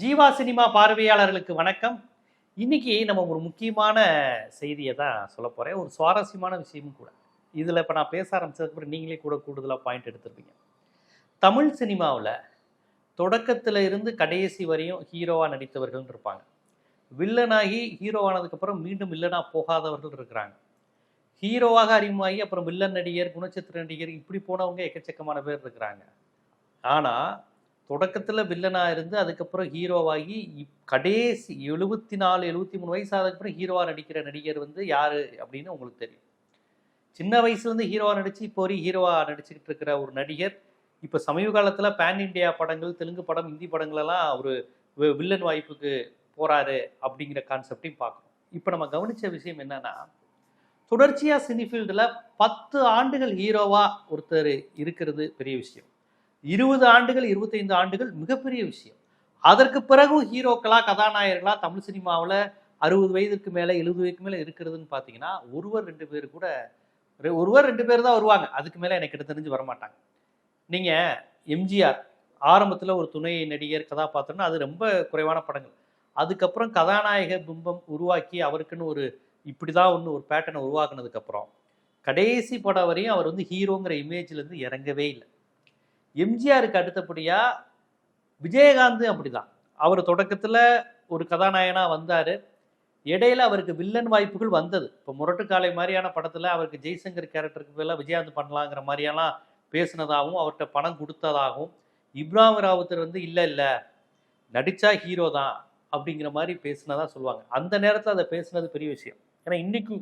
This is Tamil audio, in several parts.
ஜீவா சினிமா பார்வையாளர்களுக்கு வணக்கம். இன்னைக்கு நம்ம ஒரு முக்கியமான செய்தியை தான் சொல்ல போகிறேன் ஒரு சுவாரஸ்யமான விஷயமும் கூட. இதில் இப்போ நான் பேச ஆரம்பிச்சதுக்கப்புறம் நீங்களே கூட கூடுதலாக பாயிண்ட் எடுத்துருப்பீங்க. தமிழ் சினிமாவில் தொடக்கத்தில் இருந்து கடைசி வரையும் ஹீரோவாக நடித்தவர்கள் இருப்பாங்க. வில்லனாகி ஹீரோவானதுக்கப்புறம் மீண்டும் வில்லனாக போகாதவர்கள் இருக்கிறாங்க. ஹீரோவாக அறிமுகமாகி அப்புறம் வில்லன் நடிகர் குணச்சித்திர நடிகர் இப்படி போனவங்க எக்கச்சக்கமான பேர் இருக்கிறாங்க. ஆனால் தொடக்கத்தில் வில்லனாக இருந்து அதுக்கப்புறம் ஹீரோவாகி இப் கடைசி எழுபத்தி நாலு எழுபத்தி மூணு வயசு ஆனதுக்கப்புறம் ஹீரோவாக நடிக்கிற நடிகர் வந்து யார் அப்படின்னு உங்களுக்கு தெரியும். சின்ன வயசுலேருந்து ஹீரோவாக நடித்து இப்போ ஒரு ஹீரோவாக நடிச்சுக்கிட்டு இருக்கிற ஒரு நடிகர். இப்போ சமீப காலத்தில் பேன் இண்டியா படங்கள் தெலுங்கு படம் ஹிந்தி படங்களெல்லாம் ஒரு வி- வில்லன் வாய்ப்புக்கு போகிறாரு அப்படிங்கிற கான்செப்டையும் பார்க்கணும் இப்போ நம்ம கவனித்த விஷயம் என்னன்னா தொடர்ச்சியாக சினிஃபீல்டில் பத்து ஆண்டுகள் ஹீரோவாக ஒருத்தர் இருக்கிறது பெரிய விஷயம். இருபது ஆண்டுகள் இருபத்தைந்து ஆண்டுகள் மிகப்பெரிய விஷயம். அதற்கு பிறகும் ஹீரோக்களா கதாநாயகர்களா தமிழ் சினிமாவில் அறுபது வயதுக்கு மேலே எழுபது வயதுக்கு மேலே இருக்கிறதுன்னு பார்த்தீங்கன்னா ஒருவர் ரெண்டு பேர் கூட ஒருவர் ரெண்டு பேர் தான் வருவாங்க. அதுக்கு மேலே எனக்கு கிட்ட தெரிஞ்சு வரமாட்டாங்க. நீங்கள் எம்ஜிஆர் ஆரம்பத்தில் ஒரு துணை நடிகர் கதாபாத்திரம்னா அது ரொம்ப குறைவான படங்கள். அதுக்கப்புறம் கதாநாயக பிம்பம் உருவாக்கி அவருக்குன்னு ஒரு இப்படி தான் ஒன்று ஒரு பேட்டர்னை உருவாக்குனதுக்கப்புறம் கடைசி படம் வரையும் அவர் வந்து ஹீரோங்கிற இமேஜ்லேருந்து இறங்கவே இல்லை. எம்ஜிஆருக்கு அடுத்தபடியாக விஜயகாந்த் அப்படிதான். அவர் தொடக்கத்தில் ஒரு கதாநாயகனாக வந்தார். இடையில அவருக்கு வில்லன் வாய்ப்புகள் வந்தது. இப்போ முரட்டுக்காலை மாதிரியான படத்தில் அவருக்கு ஜெய்சங்கர் கேரக்டருக்கு பதிலாக விஜயகாந்த் பண்ணலாங்கிற மாதிரியெல்லாம் பேசினதாகவும் அவர்கிட்ட பணம் கொடுத்ததாகவும் இப்ராஹிம் ராவுத்தர் வந்து இல்லை இல்லை நடிச்சா ஹீரோ தான் அப்படிங்கிற மாதிரி பேசினதான் சொல்லுவாங்க. அந்த நேரத்தில் அதை பேசுனது பெரிய விஷயம். ஏன்னா இன்னைக்கு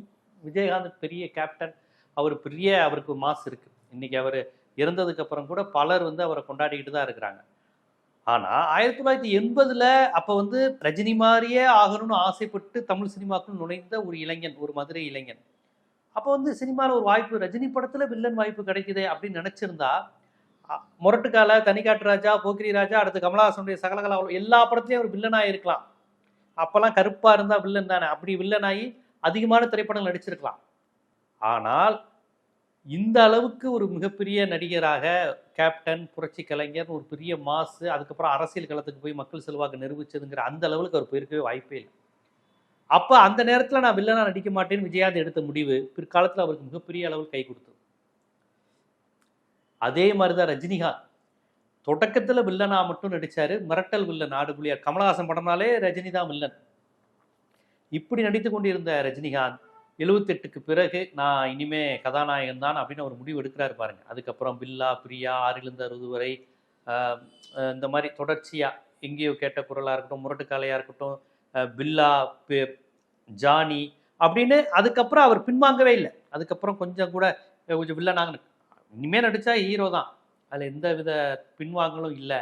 விஜயகாந்த் பெரிய கேப்டன் அவர் பெரிய அவருக்கு மாஸ் இருக்கு. இன்னைக்கு அவர் இறந்ததுக்கு அப்புறம் கூட பலர் வந்து அவரை கொண்டாடிக்கிட்டு தான் இருக்கிறாங்க. ஆனால் ஆயிரத்தி தொள்ளாயிரத்தி எண்பதில் அப்போ வந்து ரஜினி மாதிரியே ஆகணும்னு ஆசைப்பட்டு தமிழ் சினிமாக்குள் நுழைந்த ஒரு இளைஞன் ஒரு மதுரை இளைஞன். அப்போ வந்து சினிமாவில் ஒரு வாய்ப்பு ரஜினி படத்தில் வில்லன் வாய்ப்பு கிடைக்குதே அப்படின்னு நினச்சிருந்தா அ, முரட்டுக்கால தனிக்காட்டு ராஜா போக்கிரி ராஜா அடுத்து கமலஹாசனுடைய சகலகலா எல்லா படத்துலையும் அவர் வில்லனாக இருக்கலாம். அப்போல்லாம் கருப்பாக இருந்தால் வில்லன் தானே. அப்படி வில்லனாகி அதிகமான திரைப்படங்கள் நடிச்சிருக்கலாம். ஆனால் இந்த அளவுக்கு ஒரு மிகப்பெரிய நடிகராக கேப்டன் புரட்சி கலைஞர் ஒரு பெரிய மாசு அதுக்கப்புறம் அரசியல் களத்துக்கு போய் மக்கள் செல்வாக்கு நிரூபிச்சதுங்கிற அந்த லெவலுக்கு அவர் போயிருக்கவே வாய்ப்பே இல்லை. அப்போ அந்த நேரத்தில் நான் வில்லனா நடிக்க மாட்டேன்னு விஜயாந்த் எடுத்த முடிவு பிற்காலத்தில் அவருக்கு மிகப்பெரிய அளவில் கை கொடுத்தது. அதே மாதிரி தான் ரஜினிகாந்த். தொடக்கத்தில் வில்லனா மட்டும் நடித்தார் மிரட்டல் வில்லன் நாடுபுலியார் கமலஹாசன் படம்னாலே ரஜினி தான் வில்லன் இப்படி நடித்து கொண்டிருந்த ரஜினிகாந்த் எழுவத்தெட்டுக்கு பிறகு நான் இனிமே கதாநாயகன் தான் அப்படின்னு ஒரு முடிவு எடுக்கிறாரு பாருங்க. அதுக்கப்புறம் பில்லா பிரியா ஆறிலிருந்து அறுபது வரை இந்த மாதிரி தொடர்ச்சியா எங்கேயோ கேட்ட குரலாக இருக்கட்டும் முரட்டுக்காலையாக இருக்கட்டும் பில்லா ஜானி அப்படின்னு அதுக்கப்புறம் அவர் பின்வாங்கவே இல்லை. அதுக்கப்புறம் கொஞ்சம் கூட கொஞ்சம் பில்லா நாங்கள் இனிமேல் நடித்தா ஹீரோ தான். அதில் எந்த வித பின்வாங்கலும் இல்லை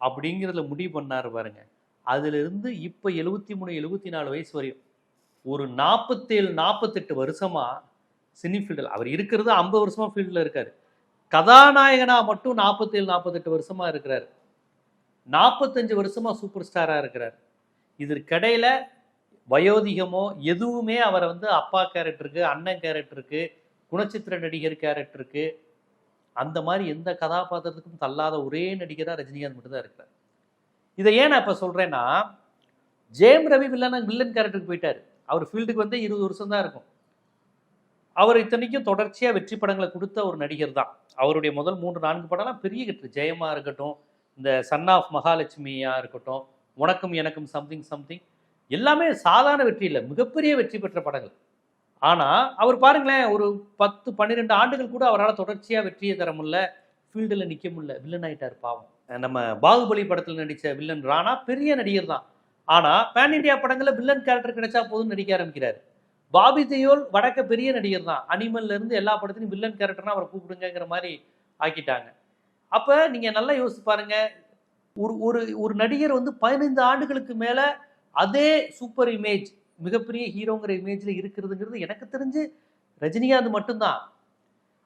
அப்படிங்கிறதுல முடிவு பண்ணாரு பாருங்க. அதுலேருந்து இப்போ எழுபத்தி மூணு எழுபத்தி நாலு வயசு வரையும் ஒரு நாற்பத்தேழு நாற்பத்தெட்டு வருஷமா சினி ஃபீல்டில் அவர் இருக்கிறது ஐம்பது வருஷமா ஃபீல்டில் இருக்கார். கதாநாயகனாக மட்டும் நாற்பத்தேழு நாற்பத்தெட்டு வருஷமா இருக்கிறார். நாற்பத்தஞ்சு வருஷமா சூப்பர் ஸ்டாராக இருக்கிறார். இதற்கிடையில் வயோதிகமோ எதுவுமே அவரை வந்து அப்பா கேரக்டருக்கு அண்ணன் கேரக்டருக்கு குணச்சித்திர நடிகர் கேரக்டருக்கு அந்த மாதிரி எந்த கதாபாத்திரத்துக்கும் தள்ளாத ஒரே நடிகராக ரஜினிகாந்த் மட்டும்தான் இருக்கிறார். இதை ஏன் நான் இப்போ சொல்கிறேன்னா ஜெயம் ரவி வில்லன் வில்லன் கேரக்டருக்கு போயிட்டார். அவர் ஃபீல்டுக்கு வந்து இருபது வருஷம் தான் இருக்கும். அவர் இத்தனைக்கும் தொடர்ச்சியாக வெற்றி படங்களை கொடுத்த ஒரு நடிகர் தான். அவருடைய முதல் மூன்று நான்கு படம்லாம் பெரிய ஹிட் ஜெயமாக இருக்கட்டும் இந்த சன் ஆஃப் மகாலட்சுமியாக இருக்கட்டும் உனக்கும் எனக்கும் சம்திங் சம்திங் எல்லாமே சாதாரண வெற்றி இல்லை மிகப்பெரிய வெற்றி பெற்ற படங்கள். ஆனால் அவர் பாருங்களேன் ஒரு பத்து பன்னிரெண்டு ஆண்டுகள் கூட அவரால் தொடர்ச்சியாக வெற்றியை தர முடியல ஃபீல்டில் நிற்க முடியல வில்லன் ஆகிட்டார் பாவம். நம்ம பாகுபலி படத்தில் நடித்த வில்லன் ராணா பெரிய நடிகர் தான். ஆனா பேன் இண்டியா படங்கள்ல வில்லன் கேரக்டர் கிடைச்சா போதும் நடிக்க ஆரம்பிக்கிறாரு. பாபி தேயோல் வடக்க பெரிய நடிகர் தான். அனிமல்ல இருந்து எல்லா படத்துலையும் வில்லன் கேரக்டர்னா அவரை கூப்பிடுங்கிற மாதிரி ஆக்கிட்டாங்க. அப்ப நீங்க நல்லா யோசிச்சு பாருங்க. ஒரு ஒரு ஒரு நடிகர் வந்து பதினைந்து ஆண்டுகளுக்கு மேல அதே சூப்பர் இமேஜ் மிகப்பெரிய ஹீரோங்கிற இமேஜ்ல இருக்கிறதுங்கிறது எனக்கு தெரிஞ்சு ரஜினிகாந்த் மட்டும்தான்.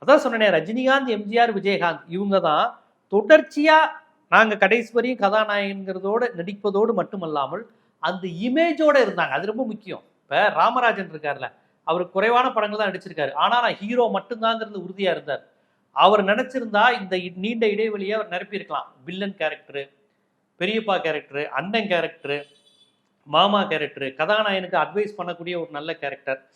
அதான் சொன்னேனே ரஜினிகாந்த் எம்ஜிஆர் விஜயகாந்த் இவங்க தான் தொடர்ச்சியாக நாங்கள் கடைசி வரையும் கதாநாயகங்கிறதோட நடிப்பதோடு மட்டுமல்லாமல் அந்த இமேஜோடு இருந்தாங்க. அது ரொம்ப முக்கியம். இப்போ ராமராஜன் இருக்கார்ல அவர் குறைவான படங்கள் தான் நடிச்சிருக்காரு. ஆனால் நான் ஹீரோ மட்டும்தாங்கிறது உறுதியாக இருந்தார். அவர் நினச்சிருந்தா இந்த இ- நீண்ட இடைவெளியை அவர் நிரப்பியிருக்கலாம். வில்லன் கேரக்டரு பெரியப்பா கேரக்டரு அண்ணன் கேரக்டரு மாமா கேரக்டரு கதாநாயகனுக்கு அட்வைஸ் பண்ணக்கூடிய ஒரு நல்ல கேரக்டர்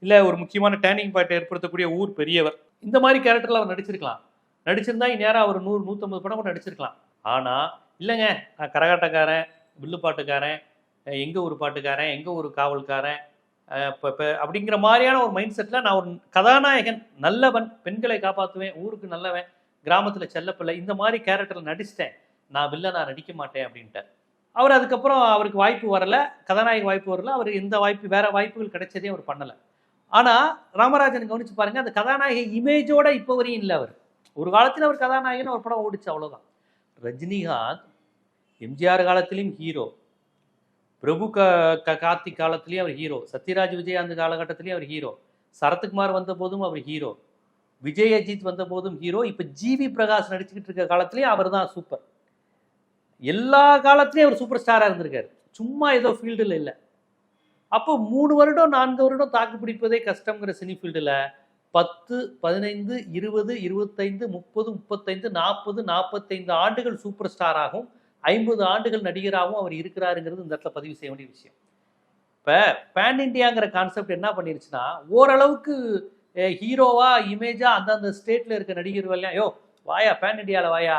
இல்லை ஒரு முக்கியமான டேர்னிங் பாயிண்ட் ஏற்படுத்தக்கூடிய ஊர் பெரியவர். இந்த மாதிரி கேரக்டரில் அவர் நடிச்சிருக்கலாம். நடிச்சிருந்தா இந்நேரம் அவர் நூறு நூற்றம்பது படம் கூட நடிச்சிருக்கலாம். ஆனால் இல்லைங்க நான் கரகாட்டக்காரன் வில்லுப்பாட்டுக்காரன் எங்கள் ஊர் பாட்டுக்காரன் எங்கள் ஊர் காவல்காரன் இப்போ இப்போ அப்படிங்கிற மாதிரியான ஒரு மைண்ட் செட்டில் நான் ஒரு கதாநாயகன் நல்லவன் பெண்களை காப்பாற்றுவேன் ஊருக்கு நல்லவன் கிராமத்தில் செல்லப்பிள்ளை இந்த மாதிரி கேரக்டரில் நடிச்சிட்டேன். நான் வில்ல நான் நடிக்க மாட்டேன் அப்படின்ட்டு அவர் அதுக்கப்புறம் அவருக்கு வாய்ப்பு வரலை கதாநாயக வாய்ப்பு வரல அவர் எந்த வாய்ப்பு வேற வாய்ப்புகள் கிடைச்சதே அவர் பண்ணலை. ஆனால் ராமராஜன் கவனிச்சு பாருங்க அந்த கதாநாயக இமேஜோட இப்போ வரையும் இல்லை அவர். ஒரு காலத்தில் அவர் கதாநாயகன் ஒரு படம் ஓடிச்சு அவ்வளோதான் ரஜினிகாந்த் எம்ஜிஆர் காலத்திலையும் ஹீரோ பிரபு க க கார்த்திக் காலத்துலேயும் அவர் ஹீரோ சத்யராஜ் விஜய் அந்த காலகட்டத்திலையும் அவர் ஹீரோ சரத்குமார் வந்த போதும் அவர் ஹீரோ விஜய் அஜித் வந்த போதும் ஹீரோ இப்போ ஜிவி பிரகாஷ் நடிச்சுக்கிட்டு இருக்க காலத்துலேயும் அவர் தான் சூப்பர் எல்லா காலத்துலேயும் அவர் சூப்பர் ஸ்டாராக இருந்திருக்காரு. சும்மா ஏதோ ஃபீல்டில் இல்லை. அப்போ மூணு வருடம் நான்கு வருடம் தாக்கு பிடிப்பதே கஷ்டங்கிற சினி ஃபீல்டில் பத்து பதினைந்து இருபது இருபத்தைந்து முப்பது முப்பத்தைந்து நாற்பது நாற்பத்தைந்து ஆண்டுகள் சூப்பர் ஸ்டாராகவும் ஐம்பது ஆண்டுகள் நடிகராகவும் அவர் இருக்கிறாருங்கிறது இந்த இடத்துல பதிவு செய்ய வேண்டிய விஷயம். இப்போ பேன் இண்டியாங்கிற கான்செப்ட் என்ன பண்ணிருச்சுன்னா ஓரளவுக்கு ஹீரோவா இமேஜா அந்தந்த ஸ்டேட்ல இருக்க நடிகர்கள் யோ வாயா பேன் இண்டியாவில் வாயா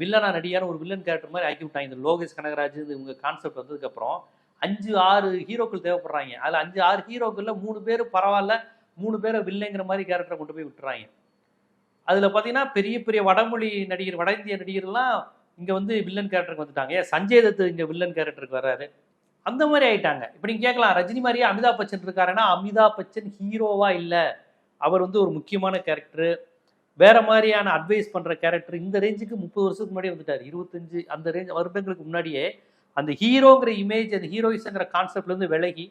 வில்லனா நடிகான ஒரு வில்லன் கேரக்டர் மாதிரி ஆக்கி விட்டாங்க. இந்த லோகேஷ் கனகராஜ் இவங்க கான்செப்ட் வந்ததுக்கப்புறம் அஞ்சு ஆறு ஹீரோக்கள் தேவைப்படுறாங்க. அதில் அஞ்சு ஆறு ஹீரோக்கள்ல மூணு பேர் பரவாயில்ல மூணு பேரை வில்லைங்கிற மாதிரி கேரக்டரை கொண்டு போய் விட்டுறாங்க. அதில் பார்த்தீங்கன்னா பெரிய பெரிய வடமொழி நடிகர் வட இந்திய நடிகர்லாம் இங்கே வந்து வில்லன் கேரக்டருக்கு வந்துட்டாங்க. ஏன்? சஞ்சய் தத் இங்கே வில்லன் கேரக்டருக்கு வர்றாரு. அந்த மாதிரி ஆயிட்டாங்க. இப்போ நீங்கள் கேட்கலாம் ரஜினி மாதிரியே அமிதாப் பச்சன் இருக்காருன்னா அமிதாப் பச்சன் ஹீரோவா இல்லை. அவர் வந்து ஒரு முக்கியமான கேரக்டரு வேற மாதிரியான அட்வைஸ் பண்ணுற கேரக்டர் இந்த ரேஞ்சுக்கு முப்பது வருஷத்துக்கு முன்னாடி வந்துட்டார். இருபத்தஞ்சு அந்த ரேஞ்ச் வருடங்களுக்கு முன்னாடியே அந்த ஹீரோங்கிற இமேஜ் அந்த ஹீரோயிஸுங்கிற கான்செப்ட்லேருந்து விலகி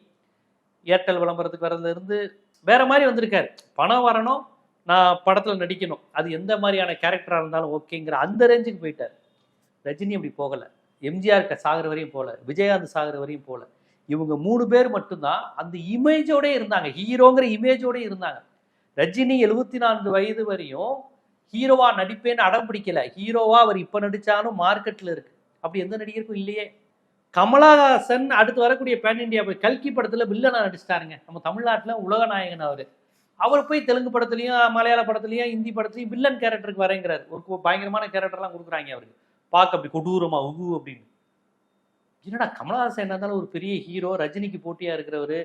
ஏர்டெல் விளம்பரத்துக்கு வரதுலேருந்து வேற மாதிரி வந்திருக்காரு. பணம் வரணும் நான் படத்துல நடிக்கணும். அது எந்த மாதிரியான கேரக்டரா இருந்தாலும் ஓகேங்கிற அந்த ரேஞ்சுக்கு போயிட்டார். ரஜினி அப்படி போகல. எம்ஜிஆர் சாகிற வரையும் போகல விஜயகாந்த் சாகிற வரையும் போகல இவங்க மூணு பேர் மட்டும்தான் அந்த இமேஜோட இருந்தாங்க. ஹீரோங்கிற இமேஜோட இருந்தாங்க. ரஜினி எழுபத்தி நான்கு வயது வரையும் ஹீரோவா நடிப்பேன்னு அடம் பிடிக்கல. ஹீரோவா அவர் இப்போ நடிச்சாலும் மார்க்கெட்ல இருக்கு. அப்படி எந்த நடிகருக்கும் இல்லையே. கமலஹாசன் அடுத்து வரக்கூடிய பேன் இண்டியா போய் கல்கி படத்தில் வில்லனாக நடிச்சிட்டாருங்க. நம்ம தமிழ்நாட்டில் உலக நாயகன் அவர். அவர் போய் தெலுங்கு படத்துலையும் மலையாள படத்துலையும் ஹிந்தி படத்துலையும் வில்லன் கேரக்டருக்கு வரேங்கிறார். ஒரு பயங்கரமான கேரக்டர்லாம் கொடுக்குறாங்க அவருக்கு. பார்க்க அப்படி கொடூரமா உகு அப்படின்னு. என்னடா கமலஹாசன் என்ன இருந்தாலும் ஒரு பெரிய ஹீரோ ரஜினிக்கு போட்டியாக இருக்கிறவர்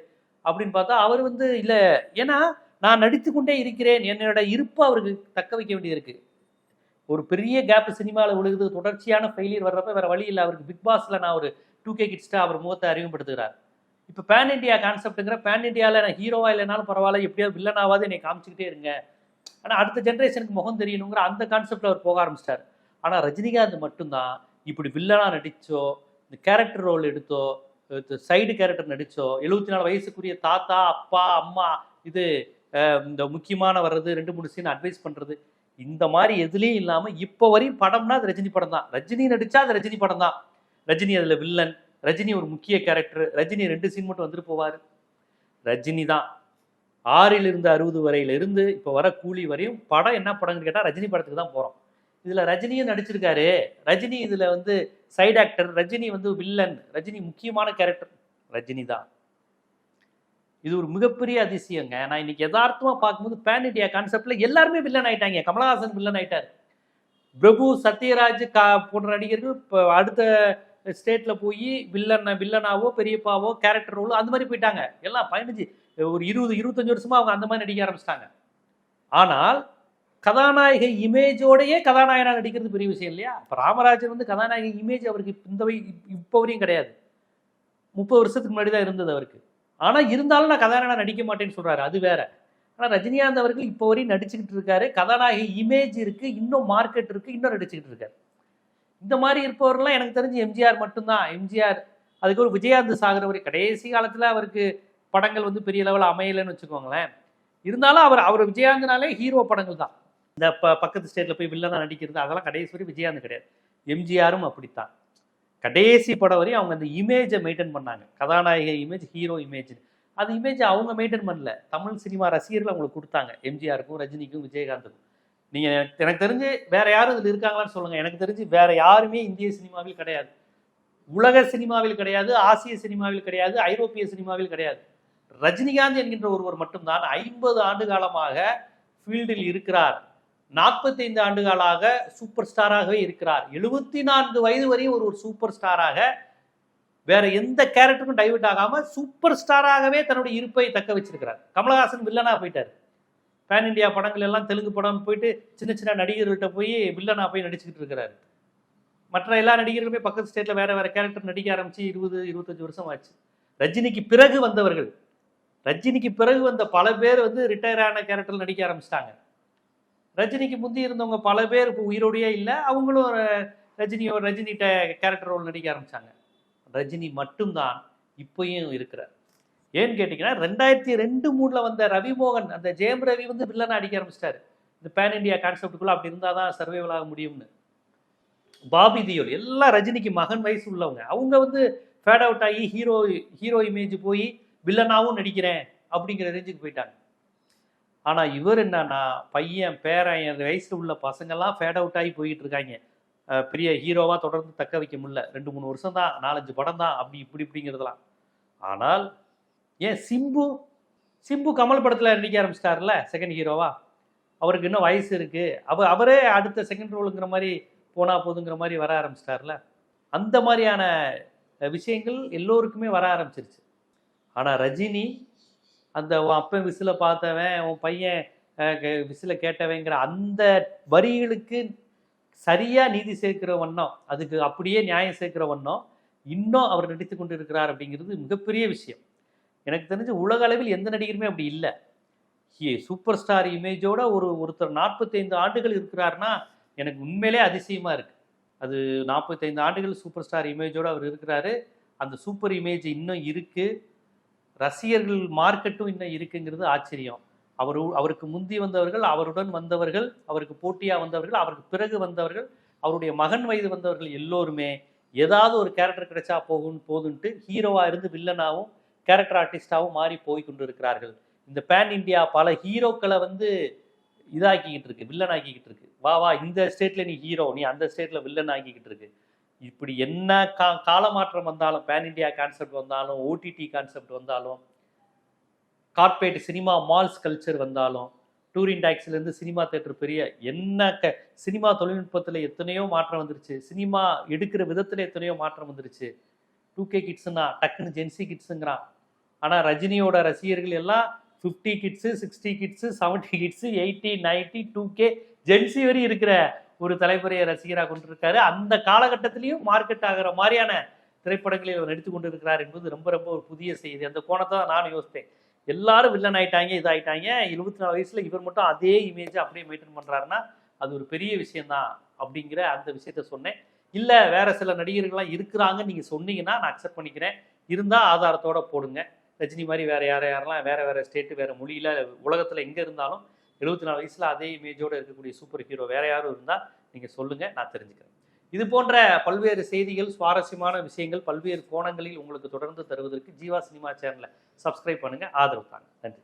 அப்படின்னு பார்த்தா அவர் வந்து இல்லை. ஏன்னா நான் நடித்து கொண்டே இருக்கிறேன். என்னோட இருப்பை அவருக்கு தக்க வைக்க வேண்டியது இருக்குது ஒரு பெரிய கேப் சினிமாவில் விழுகுது. தொடர்ச்சியான ஃபெயிலியர் வர்றப்ப வேற வழி இல்லை. அவருக்கு பிக் பாஸில் நான் ஒரு டூ கே கிட்ஸ்டா அவர் முகத்தை அறிமுகப்படுத்துகிறார். இப்போ பேன் இண்டியா கான்செப்ட்டுங்கிற பேன் இண்டியாவில் நான் ஹீரோவாக இல்லைனாலும் பரவாயில்ல எப்படியாவது வில்லனாவது என்னை காமிச்சிக்கிட்டே இருங்க. ஆனால் அடுத்த ஜென்ரேஷனுக்கு முகம் தெரியணுங்கிற அந்த கான்செப்டில் அவர் போக ஆரம்பிச்சிட்டார். ஆனால் ரஜினிகாந்த் மட்டும்தான் இப்படி வில்லனா நடித்தோ இந்த கேரக்டர் ரோல் எடுத்தோ சைடு கேரக்டர் நடித்தோ எழுபத்தி நாலு வயசுக்குரிய தாத்தா அப்பா அம்மா இது இந்த முக்கியமான வர்றது ரெண்டு மூணு சீன் அட்வைஸ் பண்ணுறது இந்த மாதிரி எதுலேயும் இல்லாமல் இப்போ வரையும் படம்னா அது ரஜினி படம் தான் ரஜினி நடித்தா அது ரஜினி படம் தான் ரஜினி அதில் வில்லன் ரஜினி ஒரு முக்கிய கேரக்டர் ரஜினி ரெண்டு சீன் மட்டும் வந்துட்டு போவார். ரஜினி தான். ஆறில் இருந்து அறுபது வரையிலிருந்து இப்போ வர கூலி வரையும் படம் என்ன படம்னு கேட்டால் ரஜினி படத்துக்கு தான் போகிறோம் இதில் ரஜினியும் நடிச்சிருக்காரு. ரஜினி இதில் வந்து சைடு ஆக்டர் ரஜினி வந்து வில்லன் ரஜினி முக்கியமான கேரக்டர் ரஜினி தான். இது ஒரு மிகப்பெரிய அதிசயங்க. நான் இன்னைக்கு யதார்த்தமாக பார்க்கும்போது பேன் இண்டியா கான்செப்டில் எல்லாருமே வில்லன் ஆயிட்டாங்க. கமலஹாசன் வில்லன் ஆயிட்டார். பிரபு சத்யராஜ் கா போன்ற நடிகர்கள் இப்போ அடுத்த ஸ்டேட்ல போய் வில்லன் வில்லனாவோ பெரியப்பாவோ கேரக்டர் ரோலோ அந்த மாதிரி போயிட்டாங்க. எல்லாம் பதினஞ்சு ஒரு இருபது இருபத்தஞ்சு வருஷமா அவங்க அந்த மாதிரி நடிக்க ஆரம்பிச்சிட்டாங்க. ஆனால் கதாநாயக இமேஜோடையே கதாநாயகனாக நடிக்கிறது பெரிய விஷயம் இல்லையா? இப்போ ராமராஜன் வந்து கதாநாயக இமேஜ் அவருக்கு இந்த வை இப்போ வரையும் கிடையாது. முப்பது வருஷத்துக்கு முன்னாடி தான் இருந்தது அவருக்கு. ஆனால் இருந்தாலும் நான் கதாநாயகனாக நடிக்க மாட்டேன்னு சொல்கிறாரு அது வேற. ஆனால் ரஜினிகாந்த் அவர்கள் இப்போ வரையும் நடிச்சுக்கிட்டு இருக்காரு. கதாநாயகி இமேஜ் இருக்குது இன்னும் மார்க்கெட் இருக்குது இன்னும் நடிச்சுக்கிட்டு இருக்காரு. இந்த மாதிரி இருப்பவர்கள்லாம் எனக்கு தெரிஞ்சு எம்ஜிஆர் மட்டும்தான். எம்ஜிஆர் அதுக்கு ஒரு விஜயகாந்த் சாகர் கடைசி காலத்தில் அவருக்கு படங்கள் வந்து பெரிய லெவலில் அமையலைன்னு வச்சுக்கோங்களேன். இருந்தாலும் அவர் அவர் விஜயகாந்த்னாலே ஹீரோ படங்கள் தான். இந்த ப பக்கத்து ஸ்டேட்டில் போய் வில்லனாக நடிக்கிறது அதெல்லாம் கடைசி வரை விஜயாந்த் கிடையாது. எம்ஜிஆரும் அப்படித்தான். கடைசி படம் வரையும் அவங்க அந்த இமேஜை மெயின்டைன் பண்ணாங்க. கதாநாயக இமேஜ் ஹீரோ இமேஜ் அது இமேஜ் அவங்க மெயின்டைன் பண்ணல. தமிழ் சினிமா ரசிகர்கள் அவங்களுக்கு கொடுத்தாங்க. எம்ஜிஆருக்கும் ரஜினிக்கும் விஜயகாந்துக்கும். நீங்க எனக்கு- தெரிஞ்சு வேற யாரும் இதில் இருக்காங்களான்னு சொல்லுங்க. எனக்கு தெரிஞ்சு வேற யாருமே இந்திய சினிமாவில் கிடையாது. உலக சினிமாவில் கிடையாது ஆசிய சினிமாவில் கிடையாது ஐரோப்பிய சினிமாவில் கிடையாது. ரஜினிகாந்த் என்கின்ற ஒருவர் மட்டும்தான் ஐம்பது ஆண்டு காலமாக ஃபீல்டில் இருக்கிறார். நாற்பத்தைந்து ஆண்டு காலாக சூப்பர் ஸ்டாராகவே இருக்கிறார். எழுபத்தி நான்கு வயது வரையும் ஒரு ஒரு சூப்பர் ஸ்டாராக வேற எந்த கேரக்டருக்கும் டைவர்ட் ஆகாம சூப்பர் ஸ்டாராகவே தன்னுடைய இருப்பை தக்க வச்சிருக்கிறார். கமலஹாசன் வில்லனா போயிட்டார். பேன் இந்தியா படங்கள் எல்லாம் தெலுங்கு படம் போயிட்டு சின்ன சின்ன நடிகர்கள்ட்ட போய் வில்லனா போய் நடிச்சுக்கிட்டு இருக்கிறாரு. மற்ற எல்லா நடிகர்களுமே பக்கத்து ஸ்டேட்டில் வேற வேற கேரக்டர் நடிக்க ஆரம்பிச்சு இருபது இருபத்தஞ்சு வருஷம் ஆச்சு. ரஜினிக்கு பிறகு வந்தவர்கள் ரஜினிக்கு பிறகு வந்த பல பேர் வந்து ரிட்டையர் ஆன கேரக்டரில் நடிக்க ஆரம்பிச்சிட்டாங்க. ரஜினிக்கு முந்தி இருந்தவங்க பல பேர் இப்போ உயிரோடையே இல்லை அவங்களும் ரஜினியோ ரஜினிகிட்ட கேரக்டர் ரோல் நடிக்க ஆரம்பிச்சாங்க. ரஜினி மட்டும்தான் இப்பயும் இருக்கிறார். ஏன்னு கேட்டிங்கன்னா ரெண்டாயிரத்தி ரெண்டு மூணில் வந்த ரவி மோகன் அந்த ஜெயம் ரவி வந்து வில்லனை அடிக்க ஆரம்பிச்சிட்டாரு. இந்த பேன் இண்டியா கான்செப்டுக்குள்ளே அப்படி இருந்தால் தான் சர்வைவல் ஆக முடியும்னு. பாபி தியோல் எல்லாம் ரஜினிக்கு மகன் வயசு உள்ளவங்க. அவங்க வந்து ஃபேட் அவுட் ஆகி ஹீரோ ஹீரோ இமேஜ் போய் வில்லனாகவும் நடிக்கிறேன் அப்படிங்கிற ரேஞ்சுக்கு போயிட்டாங்க. ஆனால் இவர் என்னன்னா பையன் பேரன் என் வயசில் உள்ள பசங்கெல்லாம் ஃபேட் அவுட் ஆகி போயிட்டு இருக்காங்க. பெரிய ஹீரோவாக தொடர்ந்து தக்க வைக்க முடியல. ரெண்டு மூணு வருஷம் தான் நாலஞ்சு படம் தான் அப்படி இப்படி இப்படிங்கிறதுலாம் ஆனால் ஏன் சிம்பு சிம்பு கமல் படத்தில் நடிக்க ஆரம்பிச்சிட்டார்ல செகண்ட் ஹீரோவா அவருக்கு இன்னும் வயசு இருக்குது அவர் அவரே அடுத்த செகண்ட் ரோலுங்கிற மாதிரி போனா போதுங்கிற மாதிரி வர ஆரம்பிச்சிட்டார்ல அந்த மாதிரியான விஷயங்கள் எல்லோருக்குமே வர ஆரம்பிச்சிருச்சு. ஆனால் ரஜினி அந்த உன் அப்பன் விசில பார்த்தவன் உன் பையன் அஹ், விசில கேட்டவங்கிற அந்த வரிகளுக்கு சரியாக நீதி சேர்க்கிற வண்ணம் அதுக்கு அப்படியே நியாயம் சேர்க்கிற வண்ணம் இன்னும் அவர் நடித்து கொண்டு இருக்கிறார் அப்படிங்கிறது மிகப்பெரிய விஷயம். எனக்கு தெரிஞ்சு உலக அளவில் எந்த நடிகருமே அப்படி இல்லை. சூப்பர் ஸ்டார் இமேஜோட ஒரு ஒருத்தர் நாற்பத்தைந்து ஆண்டுகள் இருக்கிறாருன்னா எனக்கு உண்மையிலே அதிசயமாக இருக்கு. அது நாற்பத்தைந்து ஆண்டுகள் சூப்பர் ஸ்டார் இமேஜோட அவர் இருக்கிறாரு. அந்த சூப்பர் இமேஜ் இன்னும் இருக்கு. ரசிகர்கள் மார்க்கெட்டும் இன்னும் இருக்குங்கிறது ஆச்சரியம். அவர் அவருக்கு முந்தி வந்தவர்கள் அவருடன் வந்தவர்கள் அவருக்கு போட்டியாக வந்தவர்கள் அவருக்கு பிறகு வந்தவர்கள் அவருடைய மகன் வயது வந்தவர்கள் எல்லோருமே ஏதாவது ஒரு கேரக்டர் கிடைச்சா போகும் போதுன்ட்டு ஹீரோவாக இருந்து வில்லனாவும் கேரக்டர் ஆர்டிஸ்டாகவும் மாறி போய் கொண்டு இருக்கிறார்கள் இந்த பேன் இந்தியா பல ஹீரோக்களை வந்து இதாக்கிக்கிட்டு இருக்கு வில்லன் ஆக்கிக்கிட்டு இருக்கு. வா வா இந்த ஸ்டேட்ல நீ ஹீரோ நீ அந்த ஸ்டேட்ல வில்லன் ஆக்கிக்கிட்டு இருக்கு. இப்படி என்ன கா காலமாற்றம் வந்தாலும் பேன் இந்தியா கான்செப்ட் வந்தாலும் ஓடிடி கான்செப்ட் வந்தாலும் கார்ப்பரேட் சினிமா மால்ஸ் கல்ச்சர் வந்தாலும் டூரிங் டாக்ஸ்லேருந்து சினிமா தேட்டர் பெரிய என்ன க சினிமா தொழில்நுட்பத்தில் எத்தனையோ மாற்றம் வந்துருச்சு. சினிமா எடுக்கிற விதத்தில் எத்தனையோ மாற்றம் வந்துருச்சு. டூ கே கிட்ஸுன்னா டக்குன்னு ஜென்சி கிட்ஸுங்கிறான் ஆனால் ரஜினியோட ரசிகர்கள் எல்லாம் fifty kids sixty kids seventy kids eighty ninety two K Gen Z வரி இருக்கிற ஒரு தலைமுறையை ரசிகராக கொண்டிருக்காரு. அந்த காலகட்டத்திலையும் மார்க்கெட் ஆகிற மாதிரியான திரைப்படங்களில் அவர் நடித்து கொண்டிருக்கிறார் என்பது ரொம்ப ரொம்ப ஒரு புதிய செய்தி. அந்த கோணத்தை தான் நானும் யோசித்தேன். எல்லாரும் வில்லன் ஆயிட்டாங்க இதாயிட்டாங்க. இருபத்தி நாலு வயசுல இவர் மட்டும் அதே இமேஜை அப்படியே மெயின்டைன் பண்ணுறாருன்னா அது ஒரு பெரிய விஷயம்தான் அப்படிங்கிற அந்த விஷயத்த சொன்னேன். இல்லை வேற சில நடிகர்கள்லாம் இருக்கிறாங்கன்னு நீங்கள் சொன்னீங்கன்னா நான் அக்செப்ட் பண்ணிக்கிறேன். இருந்தால் ஆதாரத்தோட போடுங்க. ரஜினி மாதிரி வேற யார யாரெல்லாம் வேற வேற ஸ்டேட்டு வேற மொழியில உலகத்துல எங்க இருந்தாலும் எழுபத்தி நாலு வயசுல அதே இமேஜோட இருக்கக்கூடிய சூப்பர் ஹீரோ வேற யாரும் இருந்தா நீங்க சொல்லுங்க நான் தெரிஞ்சுக்கிறேன். இது போன்ற பல்வேறு செய்திகள் சுவாரஸ்யமான விஷயங்கள் பல்வேறு கோணங்களில் உங்களுக்கு தொடர்ந்து தருவதற்கு ஜீவா சினிமா சேனலை சப்ஸ்கிரைப் பண்ணுங்க ஆதரவு தாங்க. நன்றி.